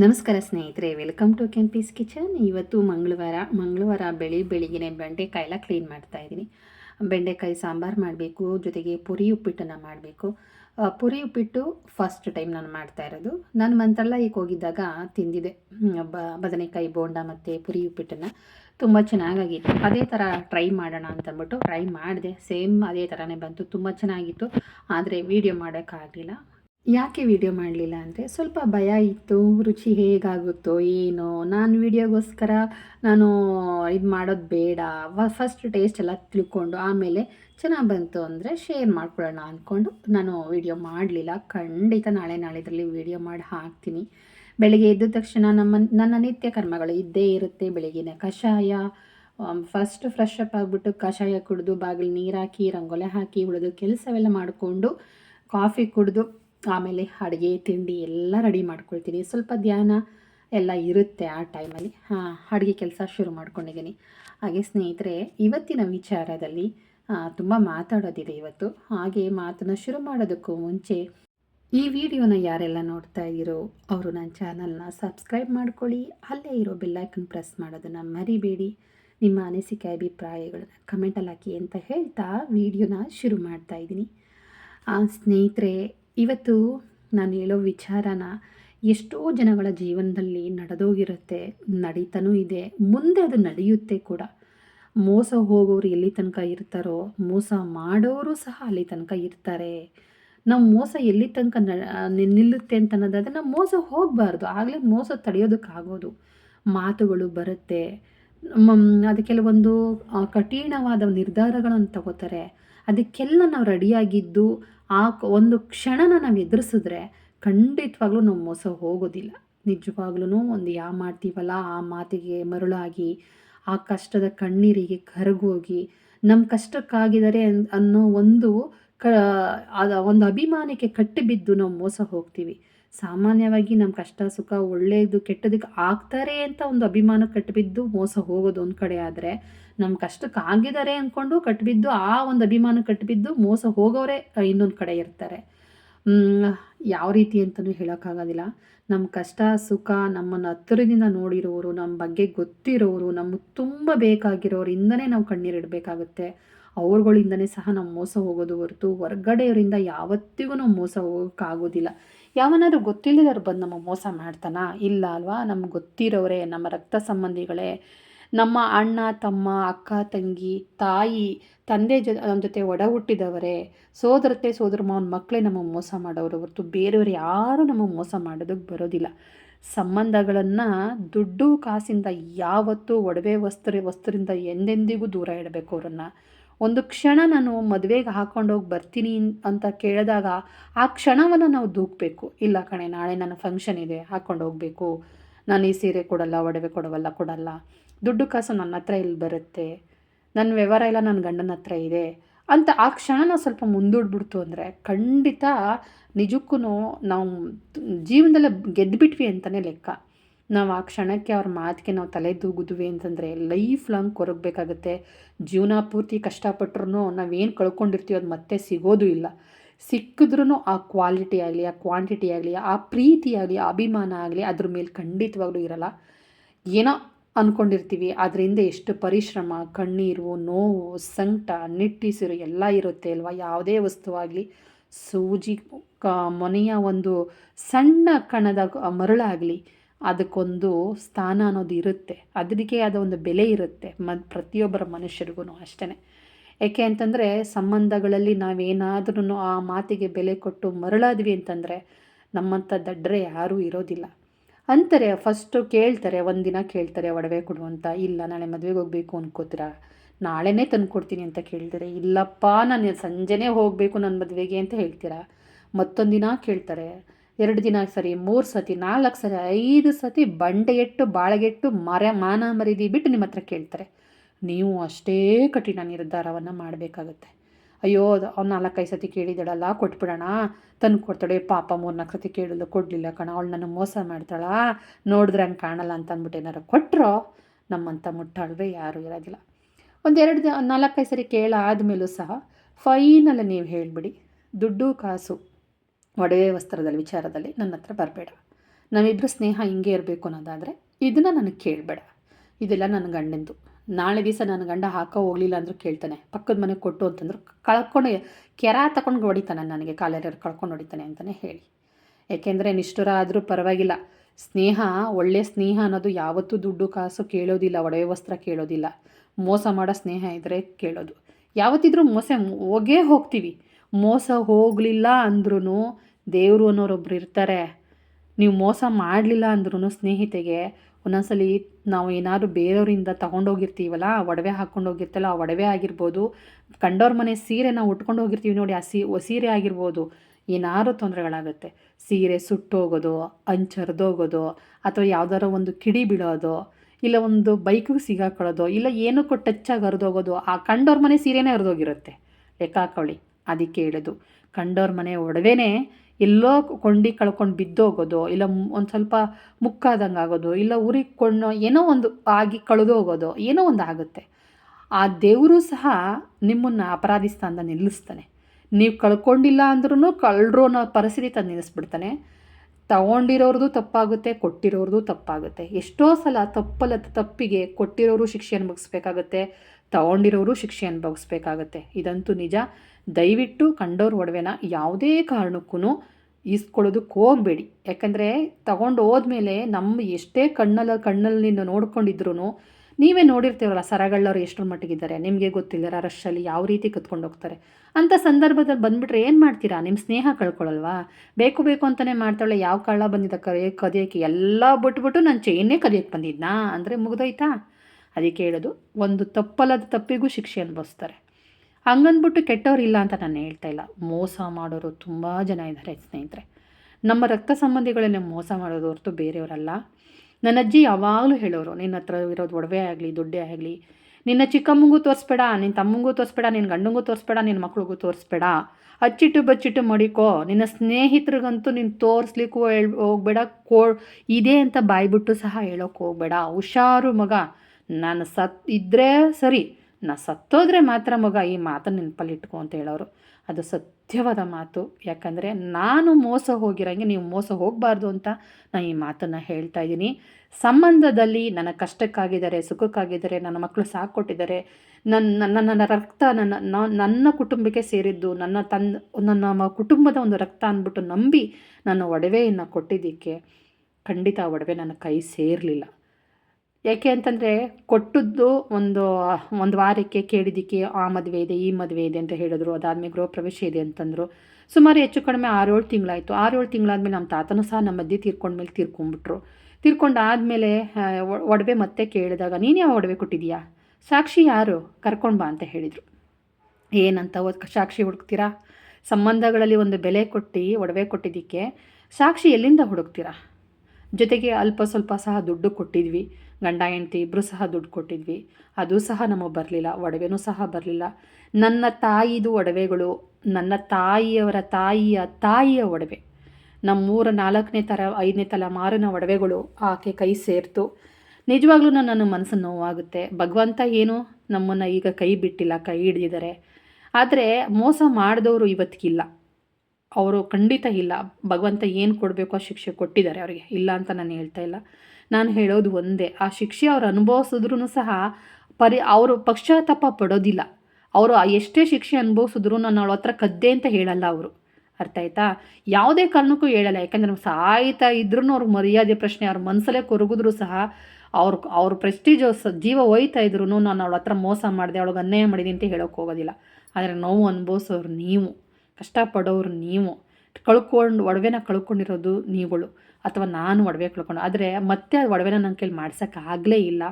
ನಮಸ್ಕಾರ ಸ್ನೇಹಿತರೆ welcome to Kempee's kitchen ಇವತ್ತು ಮಂಗಳವಾರ ಮಂಗಳವಾರ ಬೆಳಿ ಬೆಳಿಗ್ಗೆ ಬೆಂಡೆಕಾಯಿ ಎಲ್ಲ ಕ್ಲೀನ್ ಮಾಡ್ತಾ ಇದ್ದೀನಿ. ಬೆಂಡೆಕಾಯಿ ಸಾಂಬಾರು ಮಾಡಬೇಕು, ಜೊತೆಗೆ ಪುರಿ ಉಪ್ಪಿಟ್ಟನ್ನು ಮಾಡಬೇಕು. ಪುರಿ ಉಪ್ಪಿಟ್ಟು ಫಸ್ಟ್ ಟೈಮ್ ನಾನು ಮಾಡ್ತಾ ಇರೋದು. ನಾನು ಈಗ ಹೋಗಿದ್ದಾಗ ತಿಂದಿದೆ ಬದನೆಕಾಯಿ ಬೋಂಡ ಮತ್ತು ಪುರಿ ಉಪ್ಪಿಟ್ಟನ್ನು. ತುಂಬ ಚೆನ್ನಾಗಾಗಿತ್ತು. ಅದೇ ಥರ ಟ್ರೈ ಮಾಡೋಣ ಅಂತಂದ್ಬಿಟ್ಟು ಟ್ರೈ ಮಾಡಿದೆ. ಸೇಮ್ ಅದೇ ಥರನೇ ಬಂತು. ತುಂಬ ಚೆನ್ನಾಗಿತ್ತು. ಆದರೆ ವೀಡಿಯೋ ಮಾಡೋಕ್ಕಾಗಲಿಲ್ಲ. ಯಾಕೆ ವಿಡಿಯೋ ಮಾಡಲಿಲ್ಲ ಅಂದರೆ ಸ್ವಲ್ಪ ಭಯ ಇತ್ತು, ರುಚಿ ಹೇಗಾಗುತ್ತೋ ಏನೋ. ನಾನು ವಿಡಿಯೋಗೋಸ್ಕರ ನಾನು ಇದು ಮಾಡೋದು ಬೇಡ. ಫಸ್ಟ್ ಟೇಸ್ಟ್ ಎಲ್ಲ ತಿಳ್ಕೊಂಡು ಆಮೇಲೆ ಚೆನ್ನಾಗಿ ಬಂತು ಅಂದರೆ ಶೇರ್ ಮಾಡ್ಕೊಳ್ಳೋಣ ಅಂದ್ಕೊಂಡು ನಾನು ವಿಡಿಯೋ ಮಾಡಲಿಲ್ಲ. ಖಂಡಿತ ನಾಳೆ ನಾಳೆದರಲ್ಲಿ ವಿಡಿಯೋ ಮಾಡಿ ಹಾಕ್ತೀನಿ. ಬೆಳಗ್ಗೆ ಎದ್ದ ತಕ್ಷಣ ನಮ್ಮ, ನನ್ನ ನಿತ್ಯ ಕರ್ಮಗಳು ಇದ್ದೇ ಇರುತ್ತೆ. ಬೆಳಗಿನ ಕಷಾಯ ಫಸ್ಟ್ ಫ್ರೆಶ್ ಅಪ್ ಆಗಿಬಿಟ್ಟು ಕಷಾಯ ಕುಡಿದು, ಬಾಗಿಲು ನೀರು ಹಾಕಿ, ರಂಗೋಲೆ ಹಾಕಿ, ಉಳಿದು, ಕೆಲಸವೆಲ್ಲ ಮಾಡಿಕೊಂಡು ಕಾಫಿ ಕುಡಿದು ಆಮೇಲೆ ಅಡುಗೆ ತಿಂಡಿ ಎಲ್ಲ ರೆಡಿ ಮಾಡ್ಕೊಳ್ತೀನಿ. ಸ್ವಲ್ಪ ಧ್ಯಾನ ಎಲ್ಲ ಇರುತ್ತೆ ಆ ಟೈಮಲ್ಲಿ. ಹಾಂ ಅಡುಗೆ ಕೆಲಸ ಶುರು ಮಾಡ್ಕೊಂಡಿದ್ದೀನಿ. ಹಾಗೆ ಸ್ನೇಹಿತರೆ ಇವತ್ತಿನ ವಿಚಾರದಲ್ಲಿ ತುಂಬ ಮಾತಾಡೋದಿದೆ ಇವತ್ತು. ಹಾಗೆ ಮಾತನ್ನು ಶುರು ಮಾಡೋದಕ್ಕೂ ಮುಂಚೆ ಈ ವಿಡಿಯೋನ ಯಾರೆಲ್ಲ ನೋಡ್ತಾ ಇದ್ದೀರೋ ಅವರು ನನ್ನ ಚಾನಲ್ನ ಸಬ್ಸ್ಕ್ರೈಬ್ ಮಾಡ್ಕೊಳ್ಳಿ. ಅಲ್ಲೇ ಇರೋ ಬೆಲ್ಲೈಕನ್ ಪ್ರೆಸ್ ಮಾಡೋದನ್ನು ಮರಿಬೇಡಿ. ನಿಮ್ಮ ಅನಿಸಿಕೆ ಅಭಿಪ್ರಾಯಗಳನ್ನ ಕಮೆಂಟಲ್ಲಿ ಹಾಕಿ ಅಂತ ಹೇಳ್ತಾ ವಿಡಿಯೋನ ಶುರು ಮಾಡ್ತಾ ಆ, ಸ್ನೇಹಿತರೆ ಇವತ್ತು ನಾನು ಹೇಳೋ ವಿಚಾರನ ಎಷ್ಟೋ ಜನಗಳ ಜೀವನದಲ್ಲಿ ನಡೆದೋಗಿರುತ್ತೆ, ನಡೀತಾನೂ ಇದೆ, ಮುಂದೆ ಅದು ನಡೆಯುತ್ತೆ ಕೂಡ. ಮೋಸ ಹೋಗೋರು ಎಲ್ಲಿ ತನಕ ಇರ್ತಾರೋ, ಮೋಸ ಮಾಡೋರು ಸಹ ಅಲ್ಲಿ ತನಕ ಇರ್ತಾರೆ. ನಾವು ಮೋಸ ಎಲ್ಲಿ ತನಕ ನಿಲ್ಲುತ್ತೆ ಅಂತ ಅನ್ನೋದಾದ್ರೆ ನಾವು ಮೋಸ ಹೋಗಬಾರ್ದು. ಆಗಲೇ ಮೋಸ ತಡೆಯೋದಕ್ಕಾಗೋದು ಮಾತುಗಳು ಬರುತ್ತೆ. ಅದು ಕೆಲವೊಂದು ಕಠಿಣವಾದ ನಿರ್ಧಾರಗಳನ್ನು ತಗೋತಾರೆ. ಅದಕ್ಕೆಲ್ಲ ನಾವು ರೆಡಿಯಾಗಿದ್ದು ಆ ಒಂದು ಕ್ಷಣನ ನಾವು ಎದುರಿಸಿದ್ರೆ ಖಂಡಿತವಾಗ್ಲೂ ನಾವು ಮೋಸ ಹೋಗೋದಿಲ್ಲ. ನಿಜವಾಗ್ಲೂ ಒಂದು ಯಾ ಮಾಡ್ತೀವಲ್ಲ ಆ ಮಾತಿಗೆ ಮರುಳಾಗಿ, ಆ ಕಷ್ಟದ ಕಣ್ಣೀರಿಗೆ ಕರಗೋಗಿ ನಮ್ಮ ಕಷ್ಟಕ್ಕಾಗಿದ್ದಾರೆ ಅನ್- ಅನ್ನೋ ಒಂದು ಕ ಒಂದು ಅಭಿಮಾನಕ್ಕೆ ಕಟ್ಟಿಬಿದ್ದು ನಾವು ಮೋಸ ಹೋಗ್ತೀವಿ. ಸಾಮಾನ್ಯವಾಗಿ ನಮ್ಮ ಕಷ್ಟ, ಸುಖ ಒಳ್ಳೆಯದು ಕೆಟ್ಟದಕ್ಕೆ ಆಗ್ತಾರೆ ಅಂತ ಒಂದು ಅಭಿಮಾನ ಕಟ್ಟಿಬಿದ್ದು ಮೋಸ ಹೋಗೋದು ಒಂದು ಕಡೆ ಆದರೆ ನಮ್ಮ ಕಷ್ಟಕ್ಕೆ ಆಗಿದ್ದಾರೆ ಅಂದ್ಕೊಂಡು ಕಟ್ಟಿಬಿದ್ದು ಆ ಒಂದು ಅಭಿಮಾನ ಕಟ್ಟಿಬಿದ್ದು ಮೋಸ ಹೋಗೋರೆ ಇನ್ನೊಂದು ಕಡೆ ಇರ್ತಾರೆ. ಯಾವ ರೀತಿ ಅಂತಲೂ ಹೇಳೋಕ್ಕಾಗೋದಿಲ್ಲ. ನಮ್ಮ ಕಷ್ಟ, ಸುಖ ನಮ್ಮನ್ನು ಹತ್ತಿರದಿಂದ ನೋಡಿರೋರು ನಮ್ಮ ಬಗ್ಗೆ ಗೊತ್ತಿರೋರು, ನಮಗೆ ತುಂಬ ಬೇಕಾಗಿರೋರಿಂದನೇ ನಾವು ಕಣ್ಣೀರಿಡಬೇಕಾಗುತ್ತೆ ಅವ್ರುಗಳಿಂದನೇ ಸಹ ನಾವು ಮೋಸ ಹೋಗೋದು ಹೊರತು ಹೊರ್ಗಡೆಯವರಿಂದ ಯಾವತ್ತಿಗೂ ನಾವು ಮೋಸ ಹೋಗೋಕ್ಕಾಗೋದಿಲ್ಲ. ಯಾವನಾದ್ರೂ ಗೊತ್ತಿಲ್ಲದವ್ರು ಬಂದು ನಮ್ಮ ಮೋಸ ಮಾಡ್ತಾನಾ? ಇಲ್ಲ ಅಲ್ವಾ? ನಮ್ಗೆ ಗೊತ್ತಿರೋರೇ, ನಮ್ಮ ರಕ್ತ ಸಂಬಂಧಿಗಳೇ ನಮ್ಮ ಅಣ್ಣ, ತಮ್ಮ, ಅಕ್ಕ, ತಂಗಿ, ತಾಯಿ, ತಂದೆ ಜೊ ಜೊತೆ ಒಡ ಹುಟ್ಟಿದವರೇ ಸೋದರತೆ ಸೋದರ ಮಾವನ ಮಕ್ಕಳೇ ನಮಗೆ ಮೋಸ ಮಾಡೋರು. ಹೊರತು ಬೇರೆಯವರು ಯಾರೂ ನಮಗೆ ಮೋಸ ಮಾಡೋದಕ್ಕೆ ಬರೋದಿಲ್ಲ. ಸಂಬಂಧಗಳನ್ನು ದುಡ್ಡು ಕಾಸಿಂದ ಯಾವತ್ತೂ ಒಡವೆ ವಸ್ತು ವಸ್ತ್ರದಿಂದ ಎಂದೆಂದಿಗೂ ದೂರ ಇಡಬೇಕು ಅವರನ್ನು. ಒಂದು ಕ್ಷಣ ನಾನು ಮದುವೆಗೆ ಹಾಕೊಂಡೋಗಿ ಬರ್ತೀನಿ ಅಂತ ಕೇಳಿದಾಗ ಆ ಕ್ಷಣವನ್ನು ನಾವು ದೂಕಬೇಕು. ಇಲ್ಲ ಕಣೆ, ನಾಳೆ ನನ್ನ ಫಂಕ್ಷನ್ ಇದೆ ಹಾಕ್ಕೊಂಡು ಹೋಗಬೇಕು. ನಾನು ಈ ಸೀರೆ ಕೊಡಲ್ಲ, ಒಡವೆ ಕೊಡವಲ್ಲ, ಕೊಡಲ್ಲ. ದುಡ್ಡು ಕಾಸು ನನ್ನ ಹತ್ರ ಇಲ್ಲಿ ಬರುತ್ತೆ, ನನ್ನ ವ್ಯವಹಾರ ಎಲ್ಲ ನನ್ನ ಗಂಡನ ಹತ್ರ ಇದೆ ಅಂತ ಆ ಕ್ಷಣನ ಸ್ವಲ್ಪ ಮುಂದೂಡ್ಬಿಡ್ತು ಅಂದರೆ ಖಂಡಿತ ನಿಜಕ್ಕೂ ನಾವು ಜೀವನದಲ್ಲೇ ಗೆದ್ದುಬಿಟ್ವಿ ಅಂತಲೇ ಲೆಕ್ಕ. ನಾವು ಆ ಕ್ಷಣಕ್ಕೆ ಅವ್ರ ಮಾತಿಗೆ ನಾವು ತಲೆ ದೂಗಿದ್ವಿ ಅಂತಂದರೆ ಲೈಫ್ ಲಾಂಗ್ ಕೊರಗಬೇಕಾಗುತ್ತೆ. ಜೀವನ ಪೂರ್ತಿ ಕಷ್ಟಪಟ್ರು ನಾವೇನು ಕಳ್ಕೊಂಡಿರ್ತೀವಿ ಅದು ಮತ್ತೆ ಸಿಗೋದು ಇಲ್ಲ. ಸಿಕ್ಕಿದ್ರೂ ಆ ಕ್ವಾಲಿಟಿ ಆಗಲಿ, ಆ ಕ್ವಾಂಟಿಟಿ ಆಗಲಿ, ಆ ಪ್ರೀತಿ ಆಗಲಿ ಅಭಿಮಾನ ಆಗಲಿ ಅದ್ರ ಮೇಲೆ ಖಂಡಿತವಾಗ್ಲೂ ಇರಲ್ಲ. ಏನೋ ಅಂದ್ಕೊಂಡಿರ್ತೀವಿ ಅದರಿಂದ ಎಷ್ಟು ಪರಿಶ್ರಮ, ಕಣ್ಣೀರು, ನೋವು, ಸಂಕಟ ನಿಟ್ಟಿಸಿರು ಎಲ್ಲ ಇರುತ್ತೆ ಅಲ್ವಾ? ಯಾವುದೇ ವಸ್ತುವಾಗಲಿ ಸೂಜಿ ಕ ಮನೆಯ ಒಂದು ಸಣ್ಣ ಕಣದ ಮರಳಾಗಲಿ ಅದಕ್ಕೊಂದು ಸ್ಥಾನ ಅನ್ನೋದು ಇರುತ್ತೆ. ಅದಕ್ಕೆ ಆದ ಒಂದು ಬೆಲೆ ಇರುತ್ತೆ ಮ ಪ್ರತಿಯೊಬ್ಬರ ಮನುಷ್ಯರಿಗೂ ಅಷ್ಟೇ ಏಕೆ ಅಂತಂದರೆ ಸಂಬಂಧಗಳಲ್ಲಿ ನಾವೇನಾದ್ರೂ ಆ ಮಾತಿಗೆ ಬೆಲೆ ಕೊಟ್ಟು ಮರಳಾದ್ವಿ ಅಂತಂದರೆ ನಮ್ಮಂಥ ದಡ್ರೆ ಯಾರೂ ಇರೋದಿಲ್ಲ. ಅಂತಾರೆ ಫಸ್ಟು ಕೇಳ್ತಾರೆ, ಒಂದಿನ ಕೇಳ್ತಾರೆ, ಒಡವೆ ಕೊಡು ಅಂತ. ಇಲ್ಲ, ನಾಳೆ ಮದುವೆಗೆ ಹೋಗಬೇಕು ಅನ್ಕೋತೀರಾ? ನಾಳೆನೇ ತಂದು ಕೊಡ್ತೀನಿ ಅಂತ ಕೇಳ್ತಾರೆ. ಇಲ್ಲಪ್ಪ, ನಾನು ಸಂಜೆನೇ ಹೋಗಬೇಕು ನನ್ನ ಮದುವೆಗೆ ಅಂತ ಹೇಳ್ತೀರಾ? ಮತ್ತೊಂದು ದಿನ ಕೇಳ್ತಾರೆ. ಎರಡು ದಿನ ಸರಿ, ಮೂರು ಸತಿ, ನಾಲ್ಕು ಸರಿ, ಐದು ಸತಿ ಬಂಡೆಗೆಟ್ಟು ಬಾಳೆಗೆಟ್ಟು ಮರ, ಮಾನ ಮರಿದಿ ಬಿಟ್ಟು ನಿಮ್ಮ ಹತ್ರ ಕೇಳ್ತಾರೆ. ನೀವು ಅಷ್ಟೇ ಕಠಿಣ ನಿರ್ಧಾರವನ್ನು ಮಾಡಬೇಕಾಗತ್ತೆ. ಅಯ್ಯೋ ಅವ್ನು ನಾಲ್ಕೈದು ಸತಿ ಕೇಳಿದಳಲ್ಲ ಕೊಟ್ಬಿಡೋಣ. ತಂದು ಕೊಡ್ತಾಳೆ. ಪಾಪ ಮೂರ್ನಾಲ್ಕು ಸತಿ ಕೇಳಲು ಕೊಡಲಿಲ್ಲ ಕಣ. ಅವಳು ನನ್ನ ಮೋಸ ಮಾಡ್ತಾಳ? ನೋಡಿದ್ರೆ ಹಂಗೆ ಕಾಣಲ್ಲ ಅಂತ ಅಂದ್ಬಿಟ್ಟು ಏನಾರು ಕೊಟ್ಟರೋ ನಮ್ಮಂಥ ಮುಟ್ಟಾಳ್ರೆ ಯಾರೂ ಇರೋದಿಲ್ಲ. ಒಂದೆರಡು ನಾಲ್ಕೈದು ಸರಿ ಕೇಳಾದಮೇಲೂ ಸಹ ಫೈನಲ್ ನೀವು ಹೇಳಿಬಿಡಿ. ದುಡ್ಡು, ಕಾಸು, ಒಡವೆ ವಸ್ತ್ರದಲ್ಲಿ, ವಿಚಾರದಲ್ಲಿ ನನ್ನ ಹತ್ರ ಬರಬೇಡ. ನಾವಿಬ್ಬರು ಸ್ನೇಹ ಹಿಂಗೆ ಇರಬೇಕು ಅನ್ನೋದಾದರೆ ಇದನ್ನು ನನಗೆ ಕೇಳಬೇಡ. ಇದೆಲ್ಲ ನನ್ನ ಗಂಡಂದು. ನಾಳೆ ದಿವಸ ನನ್ನ ಗಂಡ ಹಾಕೋ ಹೋಗಲಿಲ್ಲ ಅಂದರೂ ಕೇಳ್ತಾನೆ. ಪಕ್ಕದ ಮನೆಗೆ ಕೊಟ್ಟು ಅಂತಂದ್ರು, ಕಳ್ಕೊಂಡು, ಕೆರ ತಗೊಂಡು ಹೊಡಿತಾನೆ ನನಗೆ ಕಾಲೇರರು ಕಳ್ಕೊಂಡು ಹೊಡಿತಾನೆ ಅಂತಲೇ ಹೇಳಿ. ಏಕೆಂದರೆ ನಿಷ್ಠುರ ಆದರೂ ಪರವಾಗಿಲ್ಲ. ಸ್ನೇಹ ಒಳ್ಳೆಯ ಸ್ನೇಹ ಅನ್ನೋದು ಯಾವತ್ತೂ ದುಡ್ಡು, ಕಾಸು ಕೇಳೋದಿಲ್ಲ, ಒಡವೆ ವಸ್ತ್ರ ಕೇಳೋದಿಲ್ಲ. ಮೋಸ ಮಾಡೋ ಸ್ನೇಹ ಇದ್ದರೆ ಕೇಳೋದು. ಯಾವತ್ತಿದ್ರೂ ಮೋಸ, ಹೋಗೇ ಹೋಗ್ತೀವಿ. ಮೋಸ ಹೋಗಲಿಲ್ಲ ಅಂದ್ರೂ ದೇವರು ಅನ್ನೋರೊಬ್ರು ಇರ್ತಾರೆ. ನೀವು ಮೋಸ ಮಾಡಲಿಲ್ಲ ಅಂದ್ರೂ ಸ್ನೇಹಿತೆಗೆ ಒಂದೊಂದ್ಸಲಿ ನಾವು ಏನಾದರೂ ಬೇರೆಯವರಿಂದ ತೊಗೊಂಡೋಗಿರ್ತೀವಲ್ಲ ಒಡವೆ ಹಾಕ್ಕೊಂಡು ಹೋಗಿರ್ತಲ್ಲ ಆ ಒಡವೆ ಆಗಿರ್ಬೋದು, ಕಂಡವ್ರ ಮನೆ ಸೀರೆ ನಾವು ಉಟ್ಕೊಂಡು ಹೋಗಿರ್ತೀವಿ ನೋಡಿ, ಆ ಸೀ ಸೀರೆ ಆಗಿರ್ಬೋದು, ಏನಾದ್ರು ತೊಂದರೆಗಳಾಗುತ್ತೆ. ಸೀರೆ ಸುಟ್ಟೋಗೋದು, ಅಂಚರ್ದೋಗೋದು, ಅಥವಾ ಯಾವ್ದಾರ ಒಂದು ಕಿಡಿ ಬೀಳೋದು, ಇಲ್ಲ ಒಂದು ಬೈಕಿಗೆ ಸಿಗಾಕೊಳ್ಳೋದು, ಇಲ್ಲ ಏನಕ್ಕೂ ಟಚ್ಚಾಗಿ ಹರಿದೋಗೋದು, ಆ ಕಂಡವ್ರ ಮನೆ ಸೀರೆನೇ ಹರಿದೋಗಿರುತ್ತೆ. ಲೆಕ್ಕ ಹಾಕೊಳ್ಳಿ, ಅದಕ್ಕೆ ಹೇಳೋದು. ಕಂಡವ್ರ ಮನೆ ಒಡವೆನೇ ಎಲ್ಲೋ ಕೊಂಡಿ ಕಳ್ಕೊಂಡು ಬಿದ್ದೋಗೋದು, ಇಲ್ಲ ಒಂದು ಸ್ವಲ್ಪ ಮುಕ್ಕಾದಂಗೆ ಆಗೋದು, ಇಲ್ಲ ಉರಿ ಕೊಂಡು ಏನೋ ಒಂದು ಆಗಿ ಕಳೆದು ಹೋಗೋದು ಏನೋ ಒಂದು ಆಗುತ್ತೆ. ಆ ದೇವರು ಸಹ ನಿಮ್ಮನ್ನು ಅಪರಾಧಿ ಸ್ಥಾನದ ನಿಲ್ಲಿಸ್ತಾನೆ. ನೀವು ಕಳ್ಕೊಂಡಿಲ್ಲ ಅಂದ್ರೂ ಕಳ್ಳರು ಅನ್ನೋ ಪರಿಸ್ಥಿತಿ ತಂದು ನಿಲ್ಲಿಸ್ಬಿಡ್ತಾನೆ ತಗೊಂಡಿರೋರ್ದು ತಪ್ಪಾಗುತ್ತೆ, ಕೊಟ್ಟಿರೋರ್ದು ತಪ್ಪಾಗುತ್ತೆ. ಎಷ್ಟೋ ಸಲ ತಪ್ಪಲ್ಲ, ತಪ್ಪಿಗೆ ಕೊಟ್ಟಿರೋರು ಶಿಕ್ಷೆ ಅನುಭವಿಸ್ಬೇಕಾಗತ್ತೆ ತಗೊಂಡಿರೋರು ಶಿಕ್ಷೆ ಅನುಭವಿಸ್ಬೇಕಾಗತ್ತೆ ಇದಂತೂ ನಿಜ. ದಯವಿಟ್ಟು ಕಂಡೋರ್ ಒಡವೆನ ಯಾವುದೇ ಕಾರಣಕ್ಕೂ ಈಸ್ಕೊಳ್ಳೋದಕ್ಕೆ ಹೋಗಬೇಡಿ. ಯಾಕಂದರೆ ತಗೊಂಡು ಹೋದ್ಮೇಲೆ ನಮ್ಮ ಎಷ್ಟೇ ಕಣ್ಣಲ್ಲ ಕಣ್ಣಲ್ಲಿ ನೋಡ್ಕೊಂಡಿದ್ರು ನೀವೇ ನೋಡಿರ್ತೀವಲ್ಲ ಸರಗಳವ್ರು ಎಷ್ಟರ ಮಟ್ಟಿಗಿದ್ದಾರೆ. ನಿಮಗೆ ಗೊತ್ತಿಲ್ಲ ರಶಲ್ಲಿ ಯಾವ ರೀತಿ ಕತ್ಕೊಂಡು ಹೋಗ್ತಾರೆ. ಅಂಥ ಸಂದರ್ಭದಲ್ಲಿ ಬಂದುಬಿಟ್ರೆ ಏನು ಮಾಡ್ತೀರಾ? ನಿಮ್ಮ ಸ್ನೇಹ ಕಳ್ಕೊಳ್ಳಲ್ವಾ? ಬೇಕು ಬೇಕು ಅಂತಲೇ ಮಾಡ್ತಾಳೆ. ಯಾವ ಕಳ್ಳ ಬಂದಿದ್ದ ಕರೆ, ಕದಿಯೋಕ್ಕೆ ಎಲ್ಲ ಬಿಟ್ಬಿಟ್ಟು ನಾನು ಚೈನೇ ಕದಿಯೋಕ್ಕೆ ಬಂದಿದ್ನಾ? ಅಂದರೆ ಮುಗ್ದೋಯ್ತಾ? ಅದಕ್ಕೆ ಹೇಳೋದು, ಒಂದು ತಪ್ಪಲ್ಲದ ತಪ್ಪಿಗೂ ಶಿಕ್ಷೆ ಅನುಭವಿಸ್ತಾರೆ. ಹಂಗಂದ್ಬಿಟ್ಟು ಕೆಟ್ಟವ್ರು ಇಲ್ಲ ಅಂತ ನಾನು ಹೇಳ್ತಾ ಇಲ್ಲ. ಮೋಸ ಮಾಡೋರು ತುಂಬ ಜನ ಇದ್ದಾರೆ ಸ್ನೇಹಿತರೆ. ನಮ್ಮ ರಕ್ತ ಸಂಬಂಧಿಗಳನ್ನೇ ಮೋಸ ಮಾಡೋದು ಹೊರತು ಬೇರೆಯವರಲ್ಲ. ನನ್ನ ಅಜ್ಜಿ ಯಾವಾಗಲೂ ಹೇಳೋರು, ನಿನ್ನ ಹತ್ರ ಇರೋದು ಒಡವೆ ಆಗಲಿ, ದುಡ್ಡೇ ಆಗಲಿ, ನಿನ್ನ ಚಿಕ್ಕಮ್ಮಂಗೂ ತೋರಿಸ್ಬೇಡ, ನಿನ್ನ ತಮ್ಮಂಗೂ ತೋರಿಸ್ಬೇಡ, ನಿನ್ನ ಗಂಡಂಗೂ ತೋರಿಸ್ಬೇಡ, ನಿನ್ನ ಮಕ್ಳಿಗೂ ತೋರಿಸ್ಬೇಡ. ಅಚ್ಚಿಟ್ಟು ಬಚ್ಚಿಟ್ಟು ಮಡಿಕೋ. ನಿನ್ನ ಸ್ನೇಹಿತರಿಗಂತೂ ನೀನು ತೋರಿಸ್ಲಿಕ್ಕೂ ಹೇಳ್, ಹೋಗ್ಬೇಡ. ಕೋ ಇದೆ ಅಂತ ಬಾಯ್ಬಿಟ್ಟು ಸಹ ಹೇಳೋಕೆ ಹೋಗ್ಬೇಡ. ಹುಷಾರು ಮಗ. ನಾನು ಸತ್ ಇದ್ದರೆ ಸರಿ. ನಾ ಸತ್ತೋದ್ರೆ ಮಾತ್ರ ಮಗ ಈ ಮಾತನ್ನು ನೆನಪಲ್ಲಿಟ್ಕೊ ಅಂತ ಹೇಳೋರು. ಅದು ಸತ್ಯವಾದ ಮಾತು. ಯಾಕಂದರೆ ನಾನು ಮೋಸ ಹೋಗಿರೋಂಗೆ ನೀವು ಮೋಸ ಹೋಗಬಾರ್ದು ಅಂತ ನಾನು ಈ ಮಾತನ್ನು ಹೇಳ್ತಾ ಇದ್ದೀನಿ. ಸಂಬಂಧದಲ್ಲಿ ನನ್ನ ಕಷ್ಟಕ್ಕಾಗಿದ್ದಾರೆ, ಸುಖಕ್ಕಾಗಿದ್ದಾರೆ, ನನ್ನ ಮಕ್ಕಳು ಸಾಕೊಟ್ಟಿದ್ದಾರೆ ನನ್ನ ನನ್ನ ರಕ್ತ, ನನ್ನ ನನ್ನ ಕುಟುಂಬಕ್ಕೆ ಸೇರಿದ್ದು, ನನ್ನ ತಂದ, ನನ್ನ ಕುಟುಂಬದ ಒಂದು ರಕ್ತ ಅಂದ್ಬಿಟ್ಟು ನಂಬಿ ನನ್ನ ಒಡವೆಯನ್ನು ಕೊಟ್ಟಿದ್ದಕ್ಕೆ ಖಂಡಿತ ಒಡವೆ ನನ್ನ ಕೈ ಸೇರಲಿಲ್ಲ. ಯಾಕೆ ಅಂತಂದರೆ ಕೊಟ್ಟದ್ದು ಒಂದು ಒಂದು ವಾರಕ್ಕೆ ಕೇಳಿದ್ದಕ್ಕೆ ಆ ಮದುವೆ ಇದೆ, ಈ ಮದುವೆ ಇದೆ ಅಂತ ಹೇಳಿದ್ರು. ಅದಾದಮೇಲೆ ಗೃಹ ಪ್ರವೇಶ ಇದೆ ಅಂತಂದರು. ಸುಮಾರು ಹೆಚ್ಚು ಕಡಿಮೆ ಆರೇಳು ತಿಂಗಳಾಯಿತು. ಆರೇಳು ತಿಂಗಳಾದ್ಮೇಲೆ ನಮ್ಮ ತಾತನೂ ಸಹ ನಮ್ಮ ಮಧ್ಯೆ ತೀರ್ಕೊಂಡ್ಮೇಲೆ ತೀರ್ಕೊಂಡ್ಬಿಟ್ರು. ತೀರ್ಕೊಂಡಾದಮೇಲೆ ಒಡವೆ ಮತ್ತೆ ಕೇಳಿದಾಗ, ನೀನು ಯಾವ ಒಡವೆ ಕೊಟ್ಟಿದೀಯಾ ಸಾಕ್ಷಿ ಯಾರು? ಕರ್ಕೊಂಡು ಬಾ ಅಂತ ಹೇಳಿದರು. ಏನಂತ ಸಾಕ್ಷಿ ಹುಡುಕ್ತೀರಾ? ಸಂಬಂಧಗಳಲ್ಲಿ ಒಂದು ಬೆಲೆ ಕೊಟ್ಟು ಒಡವೆ ಕೊಟ್ಟಿದ್ದಕ್ಕೆ ಸಾಕ್ಷಿ ಎಲ್ಲಿಂದ ಹುಡುಕ್ತೀರಾ? ಜೊತೆಗೆ ಅಲ್ಪ ಸ್ವಲ್ಪ ಸಹ ದುಡ್ಡು ಕೊಟ್ಟಿದ್ವಿ. ಗಂಡ, ಹೆಂಡ್ತಿ ಇಬ್ಬರು ಸಹ ದುಡ್ಡು ಕೊಟ್ಟಿದ್ವಿ. ಅದು ಸಹ ನಮಗೆ ಬರಲಿಲ್ಲ. ಒಡವೆನೂ ಸಹ ಬರಲಿಲ್ಲ. ನನ್ನ ತಾಯಿದು ಒಡವೆಗಳು ನನ್ನ ತಾಯಿಯವರ ತಾಯಿಯ ತಾಯಿಯ ಒಡವೆ. ನಮ್ಮೂರ ನಾಲ್ಕನೇ ಥರ ಐದನೇ ತಲೆಮಾರಿನ ಒಡವೆಗಳು ಆಕೆ ಕೈ ಸೇರ್ತು. ನಿಜವಾಗ್ಲೂ ನನ್ನ ಮನಸ್ಸು ನೋವಾಗುತ್ತೆ. ಭಗವಂತ ಏನು ನಮ್ಮನ್ನು ಈಗ ಕೈ ಬಿಟ್ಟಿಲ್ಲ, ಕೈ ಹಿಡಿದಿದ್ದಾರೆ. ಆದರೆ ಮೋಸ ಮಾಡಿದವರು ಇವತ್ತಿಗಿಲ್ಲ. ಅವರು ಖಂಡಿತ ಇಲ್ಲ. ಭಗವಂತ ಏನು ಕೊಡಬೇಕೋ ಶಿಕ್ಷೆ ಕೊಟ್ಟಿದ್ದಾರೆ ಅವರಿಗೆ. ಇಲ್ಲ ಅಂತ ನಾನು ಹೇಳ್ತಾ ಇಲ್ಲ. ನಾನು ಹೇಳೋದು ಒಂದೇ. ಆ ಶಿಕ್ಷೆ ಅವ್ರು ಅನುಭವಿಸಿದ್ರು ಸಹ ಪರಿ ಅವರು ಪಶ್ಚಾತ್ತಾಪ ಪಡೋದಿಲ್ಲ. ಅವರು ಎಷ್ಟೇ ಶಿಕ್ಷೆ ಅನುಭವಿಸಿದ್ರು ನಾನು ಅವಳ ಹತ್ರ ಕದ್ದೆ ಅಂತ ಹೇಳಲ್ಲ ಅವರು. ಅರ್ಥ ಆಯ್ತಾ? ಯಾವುದೇ ಕಾರಣಕ್ಕೂ ಹೇಳಲ್ಲ. ಯಾಕಂದರೆ ಸಾಯ್ತಾ ಇದ್ರೂ ಅವ್ರ ಮರ್ಯಾದೆ ಪ್ರಶ್ನೆ, ಅವ್ರ ಮನಸ್ಸಲ್ಲೇ ಕೊರಗಿದ್ರು ಸಹ ಅವ್ರ ಅವ್ರ ಪ್ರೆಸ್ಟೀಜ್ ಜೀವ ಹೋಯ್ತಾ ಇದ್ರು ನಾನು ಅವಳ ಹತ್ರ ಮೋಸ ಮಾಡಿದೆ, ಅವಳಿಗೆ ಅನ್ಯಾಯ ಮಾಡಿದೆ ಅಂತ ಹೇಳೋಕೆ ಹೋಗೋದಿಲ್ಲ. ಆದರೆ ನೋವು ಅನುಭವಿಸೋರು ನೀವು. ಕಷ್ಟಪಡೋರು ನೀವು. ಕಳ್ಕೊಂಡು, ಒಡವೆನ ಕಳ್ಕೊಂಡಿರೋದು ನೀವುಗಳು. ಅಥವಾ ನಾನು ಒಡವೆ ಕಳ್ಕೊಂಡು, ಆದರೆ ಮತ್ತೆ ಆ ಒಡವೆನ ನನ್ನ ಕೈಲಿ ಮಾಡ್ಸೋಕ್ಕಾಗಲೇ ಇಲ್ಲ.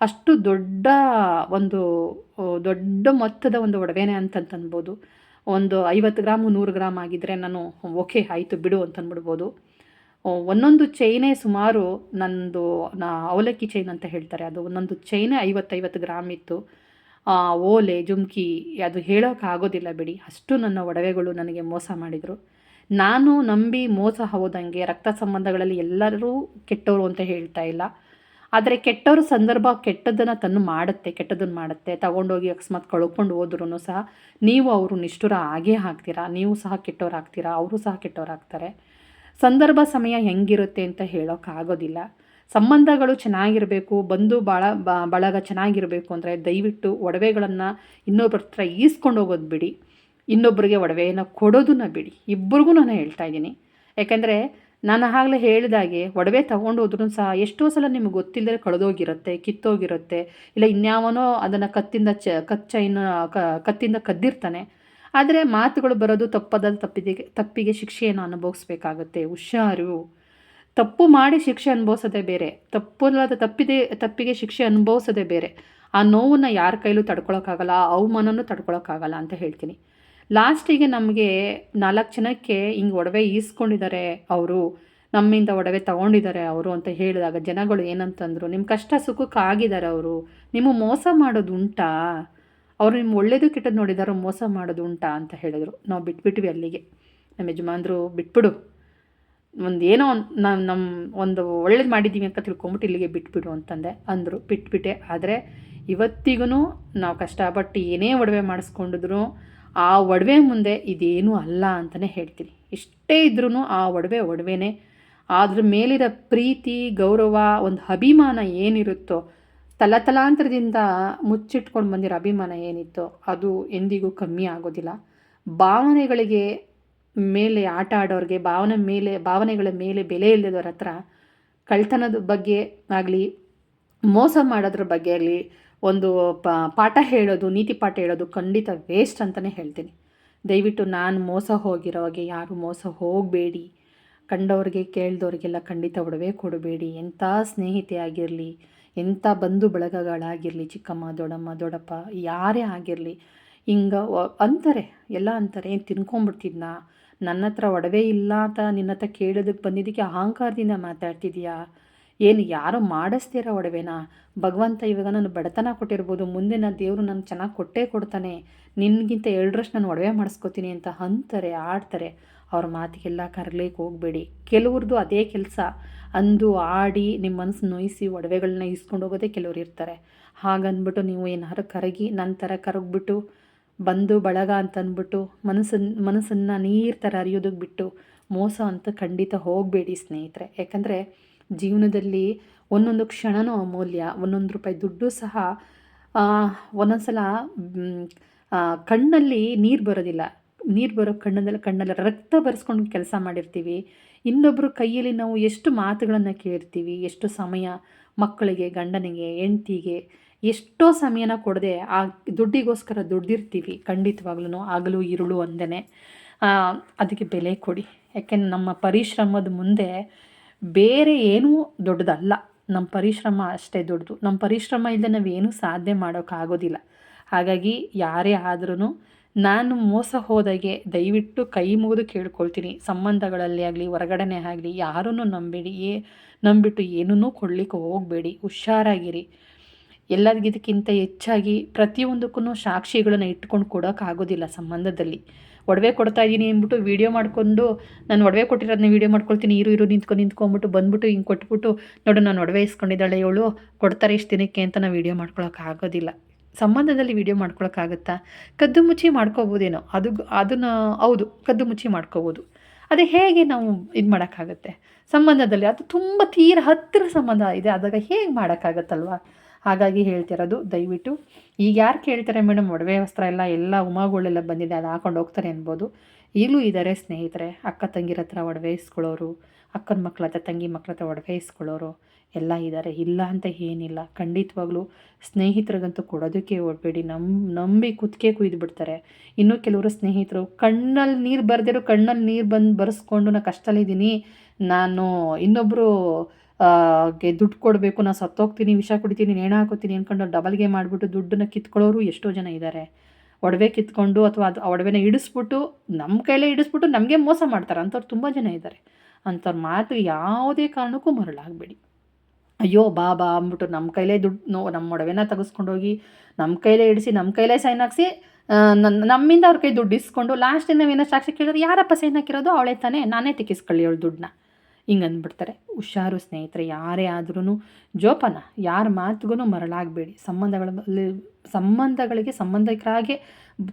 ಅಷ್ಟು ದೊಡ್ಡ ಒಂದು ದೊಡ್ಡ ಮೊತ್ತದ ಒಂದು ಒಡವೆನೇ ಅಂತಂತನ್ಬೋದು ಒಂದು ಐವತ್ತು ಗ್ರಾಮು, ನೂರು ಗ್ರಾಮ್ ಆಗಿದ್ದರೆ ನಾನು, ಓಕೆ, ಆಯಿತು ಬಿಡು ಅಂತಂದ್ಬಿಡ್ಬೋದು ಒಂದೊಂದು ಚೈನೇ ಸುಮಾರು ನನ್ನದು ನಾ, ಅವಲಕ್ಕಿ ಚೈನ್ ಅಂತ ಹೇಳ್ತಾರೆ. ಅದು ಒಂದೊಂದು ಚೈನೇ ಐವತ್ತೈವತ್ತು ಗ್ರಾಮ್ ಇತ್ತು. ಓಲೆ, ಜುಮ್ಕಿ, ಅದು ಹೇಳೋಕ್ಕಾಗೋದಿಲ್ಲ ಬಿಡಿ. ಅಷ್ಟು ನನ್ನ ಒಡವೆಗಳು ನನಗೆ ಮೋಸ ಮಾಡಿದರು. ನಾನು ನಂಬಿ ಮೋಸ ಹೋದಂಗೆ ರಕ್ತ ಸಂಬಂಧಗಳಲ್ಲಿ ಎಲ್ಲರೂ ಕೆಟ್ಟವರು ಅಂತ ಹೇಳ್ತಾ ಇಲ್ಲ. ಆದರೆ ಕೆಟ್ಟವರು ಸಂದರ್ಭ ಕೆಟ್ಟದ್ದನ್ನು ತನ್ನು ಮಾಡುತ್ತೆ ಕೆಟ್ಟದನ್ನು ಮಾಡುತ್ತೆ. ತಗೊಂಡೋಗಿ ಅಕಸ್ಮಾತ್ ಕಳ್ಕೊಂಡು ಹೋದ್ರೂ ಸಹ ನೀವು ಅವರು ನಿಷ್ಠುರ ಆಗೇ ಹಾಕ್ತೀರಾ ನೀವು ಸಹ ಕೆಟ್ಟವ್ರು ಆಗ್ತೀರಾ ಅವರು ಸಹ ಕೆಟ್ಟವ್ರು ಆಗ್ತಾರೆ ಸಂದರ್ಭ ಸಮಯ ಹೆಂಗಿರುತ್ತೆ ಅಂತ ಹೇಳೋಕ್ಕಾಗೋದಿಲ್ಲ ಸಂಬಂಧಗಳು ಚೆನ್ನಾಗಿರಬೇಕು, ಬಂಧು ಬಾಳ ಬಳಗ ಚೆನ್ನಾಗಿರಬೇಕು ಅಂದರೆ ದಯವಿಟ್ಟು ಒಡವೆಗಳನ್ನು ಇನ್ನೊಬ್ಬರ ಹತ್ರ ಈಸ್ಕೊಂಡು ಹೋಗೋದು ಬಿಡಿ. ಇನ್ನೊಬ್ಬರಿಗೆ ಒಡವೆಯನ್ನು ಕೊಡೋದನ್ನ ಬಿಡಿ. ಇಬ್ಬರಿಗೂ ನಾನು ಹೇಳ್ತಾ ಇದ್ದೀನಿ. ಯಾಕೆಂದರೆ ನಾನು ಆಗಲೇ ಹೇಳಿದಾಗೆ ಒಡವೆ ತಗೊಂಡು ಹೋದ್ರೂ ಸಹ ಎಷ್ಟೋ ಸಲ ನಿಮ್ಗೆ ಗೊತ್ತಿಲ್ಲದೆ ಕಳೆದೋಗಿರುತ್ತೆ, ಕಿತ್ತೋಗಿರುತ್ತೆ, ಇಲ್ಲ ಇನ್ಯಾವನೋ ಅದನ್ನು ಕತ್ತಿಂದ ಚ ಕಚ್ಚೈನ ಕತ್ತಿಂದ ಕದ್ದಿರ್ತಾನೆ. ಆದರೆ ಮಾತುಗಳು ಬರೋದು ತಪ್ಪದ ತಪ್ಪಿದಿಗೆ, ತಪ್ಪಿಗೆ ಶಿಕ್ಷೆಯನ್ನು ಅನುಭವಿಸ್ಬೇಕಾಗುತ್ತೆ, ಹುಷಾರು. ತಪ್ಪು ಮಾಡಿ ಶಿಕ್ಷೆ ಅನುಭವಿಸೋದೆ ಬೇರೆ ತಪ್ಪಲ್ಲದ ತಪ್ಪಿದೆ, ತಪ್ಪಿಗೆ ಶಿಕ್ಷೆ ಅನುಭವಿಸೋದೇ ಬೇರೆ. ಆ ನೋವನ್ನು ಯಾರ ಕೈಲೂ ತಡ್ಕೊಳೋಕ್ಕಾಗಲ್ಲ ಆ ಅವಮಾನನೂ ತಡ್ಕೊಳೋಕ್ಕಾಗಲ್ಲ ಅಂತ ಹೇಳ್ತೀನಿ. ಲಾಸ್ಟಿಗೆ ನಮಗೆ ನಾಲ್ಕು ಜನಕ್ಕೆ ಹಿಂಗೆ ಒಡವೆ ಈಸ್ಕೊಂಡಿದ್ದಾರೆ ಅವರು, ನಮ್ಮಿಂದ ಒಡವೆ ತಗೊಂಡಿದ್ದಾರೆ ಅವರು ಅಂತ ಹೇಳಿದಾಗ ಜನಗಳು ಏನಂತಂದರು ನಿಮ್ಮ ಕಷ್ಟ ಸುಖಕ್ಕೆ ಆಗಿದ್ದಾರೆ ಅವರು, ನಿಮ್ಮ ಮೋಸ ಮಾಡೋದು ಉಂಟಾ? ಅವರು ನಿಮ್ಮ ಒಳ್ಳೇದು ಕೆಟ್ಟದ್ದು ನೋಡಿದಾರೋ ಮೋಸ ಮಾಡೋದು ಉಂಟಾ? ಅಂತ ಹೇಳಿದರು. ನಾವು ಬಿಟ್ಬಿಟ್ವಿ ಅಲ್ಲಿಗೆ. ನಮ್ಮ ಯಜಮಾನ್ರು, ಬಿಟ್ಬಿಡು. ಒಂದು ಏನೋ ನಾವು ನಮ್ಮ ಒಂದು ಒಳ್ಳೇದು ಮಾಡಿದ್ದೀವಿ ಅಂತ ತಿಳ್ಕೊಂಬಿಟ್ಟು ಇಲ್ಲಿಗೆ ಬಿಟ್ಬಿಡು ಅಂತಂದೆ. ಅಂದರು. ಬಿಟ್ಬಿಟ್ಟೆ. ಆದರೆ ಇವತ್ತಿಗೂ ನಾವು ಕಷ್ಟಪಟ್ಟು ಏನೇ ಒಡವೆ ಮಾಡಿಸ್ಕೊಂಡಿದ್ರು ಆ ಒಡವೆ ಮುಂದೆ ಇದೇನೂ ಅಲ್ಲ ಅಂತಲೇ ಹೇಳ್ತೀನಿ. ಎಷ್ಟೇ ಇದ್ರೂ ಆ ಒಡವೆ ಒಡವೆನೇ. ಅದ್ರ ಮೇಲಿರೋ ಪ್ರೀತಿ, ಗೌರವ, ಒಂದು ಅಭಿಮಾನ ಏನಿರುತ್ತೋ, ತಲತಲಾಂತರದಿಂದ ಮುಚ್ಚಿಟ್ಕೊಂಡು ಬಂದಿರೋ ಅಭಿಮಾನ ಏನಿತ್ತೋ, ಅದು ಎಂದಿಗೂ ಕಮ್ಮಿ ಆಗೋದಿಲ್ಲ. ಭಾವನೆಗಳಿಗೆ ಮೇಲೆ ಆಟ ಆಡೋರಿಗೆ, ಭಾವನೆ ಮೇಲೆ, ಭಾವನೆಗಳ ಮೇಲೆ ಬೆಲೆ ಇಲ್ಲದವ್ರ ಹತ್ರ ಕಳ್ತನದ ಬಗ್ಗೆ ಆಗಲಿ, ಮೋಸ ಮಾಡೋದ್ರ ಬಗ್ಗೆ ಆಗಲಿ ಒಂದು ಪಾಠ ಹೇಳೋದು, ನೀತಿ ಪಾಠ ಹೇಳೋದು ಖಂಡಿತ ವೇಸ್ಟ್ ಅಂತಲೇ ಹೇಳ್ತೀನಿ. ದಯವಿಟ್ಟು ನಾನು ಮೋಸ ಹೋಗಿರೋಗೆ ಯಾರು ಮೋಸ ಹೋಗಬೇಡಿ. ಕಂಡವ್ರಿಗೆ ಕೇಳಿದವ್ರಿಗೆಲ್ಲ ಖಂಡಿತ ಒಡವೆ ಕೊಡಬೇಡಿ. ಎಂಥ ಸ್ನೇಹಿತೆ ಆಗಿರಲಿ ಎಂಥ ಬಂಧು ಬಳಗಗಳಾಗಿರಲಿ ಚಿಕ್ಕಮ್ಮ, ದೊಡ್ಡಮ್ಮ, ದೊಡ್ಡಪ್ಪ, ಯಾರೇ ಆಗಿರಲಿ, ಹಿಂಗೆ ಅಂತಾರೆ, ಎಲ್ಲ ಅಂತಾರೆ, ಏನು ತಿನ್ಕೊಂಬಿಡ್ತಿದ್ನಾ ನನ್ನ ಹತ್ರ ಒಡವೆ ಇಲ್ಲ ಅಂತ ನಿನ್ನ ಹತ್ರ ಕೇಳೋದಕ್ಕೆ ಬಂದಿದ್ದಕ್ಕೆ ಅಹಂಕಾರದಿಂದ ಮಾತಾಡ್ತಿದ್ಯಾ ಏನು ಯಾರು ಮಾಡಿಸ್ತೀರ ಒಡವೆನ? ಭಗವಂತ ಇವಾಗ ನಾನು ಬಡತನ ಕೊಟ್ಟಿರ್ಬೋದು, ಮುಂದಿನ ದೇವರು ನಾನು ಚೆನ್ನಾಗಿ ಕೊಟ್ಟೇ ಕೊಡ್ತಾನೆ. ನಿನಗಿಂತ ಎರಡರಷ್ಟು ನಾನು ಒಡವೆ ಮಾಡಿಸ್ಕೋತೀನಿ ಅಂತ ಅಂತಾರೆ, ಆಡ್ತಾರೆ. ಅವ್ರ ಮಾತಿಗೆಲ್ಲ ಕರ್ಲಿಕ್ಕೆ ಹೋಗಬೇಡಿ. ಕೆಲವ್ರದ್ದು ಅದೇ ಕೆಲಸ. ಅಂದು ಆಡಿ ನಿಮ್ಮ ಮನಸ್ಸು ನೋಯಿಸಿ ಒಡವೆಗಳನ್ನ ಇಸ್ಕೊಂಡು ಹೋಗೋದೇ ಕೆಲವ್ರು ಇರ್ತಾರೆ. ಹಾಗಂದ್ಬಿಟ್ಟು ನೀವು ಏನಾರು ಕರಗಿ ನನ್ನ ಥರ ಕರಗ್ಬಿಟ್ಟು, ಬಂದು ಬಳಗ ಅಂತ ಅಂದ್ಬಿಟ್ಟು ಮನಸ್ಸನ್ನು ಮನಸ್ಸನ್ನು ನೀರು ಥರ ಅರಿಯೋದಕ್ಕೆ ಬಿಟ್ಟು ಮೋಸ ಅಂತ ಖಂಡಿತ ಹೋಗಬೇಡಿ ಸ್ನೇಹಿತರೆ. ಯಾಕಂದರೆ ಜೀವನದಲ್ಲಿ ಒಂದೊಂದು ಕ್ಷಣನೂ ಅಮೂಲ್ಯ, ಒಂದೊಂದು ರೂಪಾಯಿ ದುಡ್ಡು ಸಹ ಒಂದೊಂದು ಸಲ ಕಣ್ಣಲ್ಲಿ ನೀರು ಬರೋದಿಲ್ಲ. ನೀರು ಬರೋ ಕಣ್ಣಲ್ಲಿ ಕಣ್ಣಲ್ಲಿ ರಕ್ತ ಬರೆಸ್ಕೊಂಡು ಕೆಲಸ ಮಾಡಿರ್ತೀವಿ. ಇನ್ನೊಬ್ಬರು ಕೈಯಲ್ಲಿ ನಾವು ಎಷ್ಟು ಮಾತುಗಳನ್ನು ಕೇಳಿರ್ತೀವಿ, ಎಷ್ಟು ಸಮಯ ಮಕ್ಕಳಿಗೆ, ಗಂಡನಿಗೆ, ಹೆಂಡ್ತಿಗೆ, ಎಷ್ಟೋ ಸಮಯನ ಕೊಡದೆ ಆ ದುಡ್ಡಿಗೋಸ್ಕರ ದುಡ್ಡಿರ್ತೀವಿ ಖಂಡಿತವಾಗ್ಲೂ ಆಗಲು ಇರುಳು ಅಂದೇ ಅದಕ್ಕೆ ಬೆಲೆ ಕೊಡಿ. ಯಾಕೆಂದ್ರೆ ನಮ್ಮ ಪರಿಶ್ರಮದ ಮುಂದೆ ಬೇರೆ ಏನೂ ದೊಡ್ಡದಲ್ಲ. ನಮ್ಮ ಪರಿಶ್ರಮ ಅಷ್ಟೇ ದೊಡ್ಡದು. ನಮ್ಮ ಪರಿಶ್ರಮ ಇಲ್ಲದೆ ನಾವೇನು ಸಾಧನೆ ಮಾಡೋಕ್ಕಾಗೋದಿಲ್ಲ ಹಾಗಾಗಿ ಯಾರೇ ಆದ್ರೂ ನಾನು ಮೋಸ ಹೋದಾಗೆ ದಯವಿಟ್ಟು ಕೈ ಮುಗಿದು ಕೇಳ್ಕೊಳ್ತೀನಿ. ಸಂಬಂಧಗಳಲ್ಲಿ ಆಗಲಿ, ಹೊರಗಡೆನೇ ಆಗಲಿ ಯಾರನ್ನು ನಂಬೇಡಿ, ಏ, ನಂಬಿಟ್ಟು ಏನನ್ನೂ ಕೊಡಲಿಕ್ಕೆ ಹೋಗಬೇಡಿ. ಹುಷಾರಾಗಿರಿ. ಎಲ್ಲರಿಗಿದಕ್ಕಿಂತ ಹೆಚ್ಚಾಗಿ ಪ್ರತಿಯೊಂದಕ್ಕೂ ಸಾಕ್ಷಿಗಳನ್ನು ಇಟ್ಕೊಂಡು ಕೊಡೋಕ್ಕಾಗೋದಿಲ್ಲ ಸಂಬಂಧದಲ್ಲಿ. ಒಡವೆ ಕೊಡ್ತಾ ಇದ್ದೀನಿ ಅಂದ್ಬಿಟ್ಟು ವೀಡಿಯೋ ಮಾಡಿಕೊಂಡು, ನಾನು ಒಡವೆ ಕೊಟ್ಟಿರೋದನ್ನ ವೀಡಿಯೋ ಮಾಡ್ಕೊಳ್ತೀನಿ, ಇರು ಇರು ನಿಂತ್ಕೊಂಡು ನಿಂತ್ಕೊಂಡ್ಬಿಟ್ಟು ಬಂದ್ಬಿಟ್ಟು ಹಿಂಗೆ ಕೊಟ್ಬಿಟ್ಟು, ನೋಡು ನಾನು ಒಡವೆ ಇಸ್ಕೊಂಡಿದ್ದಾಳೆ ಇವಳು, ಕೊಡ್ತಾರೆ ಇಷ್ಟು ದಿನಕ್ಕೆ ಅಂತ ನಾನು ವೀಡಿಯೋ ಮಾಡ್ಕೊಳಕ್ಕಾಗೋದಿಲ್ಲ ಸಂಬಂಧದಲ್ಲಿ ವೀಡಿಯೋ ಮಾಡ್ಕೊಳಕ್ಕಾಗುತ್ತಾ ಕದ್ದು ಮುಚ್ಚಿ ಮಾಡ್ಕೋಬೋದೇನೋ? ಅದು ಅದನ್ನು, ಹೌದು, ಕದ್ದು ಮುಚ್ಚಿ ಮಾಡ್ಕೋಬೋದು. ಅದೇ ಹೇಗೆ ನಾವು ಇದು ಮಾಡೋಕ್ಕಾಗುತ್ತೆ? ಸಂಬಂಧದಲ್ಲಿ, ಅದು ತುಂಬ ತೀರ ಹತ್ತಿರ ಸಂಬಂಧ ಇದೆ, ಅದಾಗ ಹೇಗೆ ಮಾಡೋಕ್ಕಾಗತ್ತಲ್ವ? ಹಾಗಾಗಿ ಹೇಳ್ತಿರೋದು ದಯವಿಟ್ಟು, ಈಗ ಯಾರು ಕೇಳ್ತಾರೆ ಮೇಡಮ್ ಒಡವೆ ವಸ್ತ್ರ ಎಲ್ಲ ಎಲ್ಲ ಉಮಾಗಳೆಲ್ಲ ಬಂದಿದೆ, ಅದು ಹಾಕೊಂಡು ಹೋಗ್ತಾರೆ ಅನ್ಬೋದು. ಈಗಲೂ ಇದ್ದಾರೆ ಸ್ನೇಹಿತರೆ, ಅಕ್ಕ ತಂಗಿರ ಹತ್ರ ಒಡವೆ ಇಸ್ಕೊಳ್ಳೋರು, ಅಕ್ಕನ ಮಕ್ಕಳ ಹತ್ರ, ತಂಗಿ ಮಕ್ಕಳ ಹತ್ರ ಒಡವೆ ಇಸ್ಕೊಳ್ಳೋರು ಎಲ್ಲ ಇದ್ದಾರೆ ಇಲ್ಲ ಅಂತ ಏನಿಲ್ಲ. ಖಂಡಿತವಾಗ್ಲೂ ಸ್ನೇಹಿತರಿಗಂತೂ ಕೊಡೋದಕ್ಕೆ ಓಡಬೇಡಿ ನಮ್ಮ ನಂಬಿ ಕುತ್ತಿಗೆ ಕುಯ್ದು ಬಿಡ್ತಾರೆ ಇನ್ನೂ ಕೆಲವರು ಸ್ನೇಹಿತರು ಕಣ್ಣಲ್ಲಿ ನೀರು ಬರೆದಿರೋ ಕಣ್ಣಲ್ಲಿ ನೀರು ಬಂದು ಬರೆಸ್ಕೊಂಡು ನಾನು ಕಷ್ಟಲ್ಲಿದ್ದೀನಿ ನಾನು ಇನ್ನೊಬ್ಬರು ಗೆ ದುಡ್ಡು ಕೊಡಬೇಕು ನಾನು ಸತ್ತೋಗ್ತೀನಿ, ವಿಷ ಕುಡಿತೀನಿ ನೇಣ ಹಾಕೋತೀನಿ ಅಂದ್ಕೊಂಡು ಡಬಲ್ ಗೇಮ್ ಮಾಡಿಬಿಟ್ಟು ದುಡ್ಡನ್ನ ಕಿತ್ಕೊಳ್ಳೋರು ಎಷ್ಟೋ ಜನ ಇದ್ದಾರೆ ಒಡವೆ ಕಿತ್ಕೊಂಡು ಅಥವಾ ಅದು ಒಡವೆನ ಇಡಿಸ್ಬಿಟ್ಟು ನಮ್ಮ ಕೈಲೇ ಇಡಿಸ್ಬಿಟ್ಟು ನಮಗೆ ಮೋಸ ಮಾಡ್ತಾರೆ. ಅಂಥವ್ರು ತುಂಬ ಜನ ಇದ್ದಾರೆ ಅಂಥವ್ರ ಮಾತು ಯಾವುದೇ ಕಾರಣಕ್ಕೂ ಮರಳಾಗಬೇಡಿ ಅಯ್ಯೋ, ಬಾ ಬಾ ಅಂದ್ಬಿಟ್ಟು ನಮ್ಮ ಕೈಲೇ ದುಡ್ಡು, ನೋ ನಮ್ಮ ಒಡವೆನ ತೆಗೆಸ್ಕೊಂಡೋಗಿ ನಮ್ಮ ಕೈಲೇ ಇಡಿಸಿ ನಮ್ಮ ಕೈಲೇ ಸೈನ್ ಹಾಕ್ಸಿ ನಮ್ಮಿಂದ ಅವ್ರ ಕೈ ದುಡ್ಡು ಇಸ್ಕೊಂಡು ಲಾಸ್ಟ್ ನಾವೇನೋ ಸಾಕ್ಷಿ ಕೇಳಿದ್ರೆ, ಯಾರಪ್ಪ ಸೈನ್ ಹಾಕಿರೋದು? ಅವಳೇ ತಾನೇ. ನಾನೇ ತೆಗಿಸ್ಕೊಳ್ಳಿ ಅವಳು ದುಡ್ಡನ್ನ. ಹಿಂಗೆ ಅಂದ್ಬಿಡ್ತಾರೆ ಹುಷಾರು ಸ್ನೇಹಿತರೆ, ಯಾರೇ ಆದ್ರೂ ಜೋಪಾನ, ಯಾರ ಮಾತುಗೂ ಮರಳಾಗಬೇಡಿ. ಸಂಬಂಧಗಳಲ್ಲಿ, ಸಂಬಂಧಗಳಿಗೆ ಸಂಬಂಧಿಕರಾಗೆ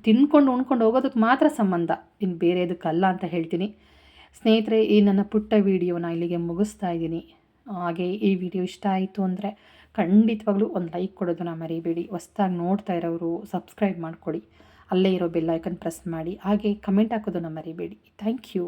ತಿನ್ಕೊಂಡು ಉಣ್ಕೊಂಡು ಹೋಗೋದಕ್ಕೆ ಮಾತ್ರ ಸಂಬಂಧ. ಇನ್ನು ಬೇರೆದಕ್ಕಲ್ಲ ಅಂತ ಹೇಳ್ತೀನಿ. ಸ್ನೇಹಿತರೆ, ಈ ನನ್ನ ಪುಟ್ಟ ವಿಡಿಯೋನ ಇಲ್ಲಿಗೆ ಮುಗಿಸ್ತಾ ಇದ್ದೀನಿ. ಹಾಗೆ ಈ ವಿಡಿಯೋ ಇಷ್ಟ ಆಯಿತು ಅಂದರೆ ಖಂಡಿತವಾಗ್ಲೂ ಒಂದು ಲೈಕ್ ಕೊಡೋದನ್ನ ಮರಿಬೇಡಿ. ಹೊಸ್ದಾಗಿ ನೋಡ್ತಾ ಇರೋರು ಸಬ್ಸ್ಕ್ರೈಬ್ ಮಾಡ್ಕೊಳ್ಳಿ ಅಲ್ಲೇ ಇರೋ ಬೆಲ್ ಐಕನ್ ಪ್ರೆಸ್ ಮಾಡಿ. ಹಾಗೆ ಕಮೆಂಟ್ ಹಾಕೋದನ್ನು ಮರಿಬೇಡಿ. Thank you.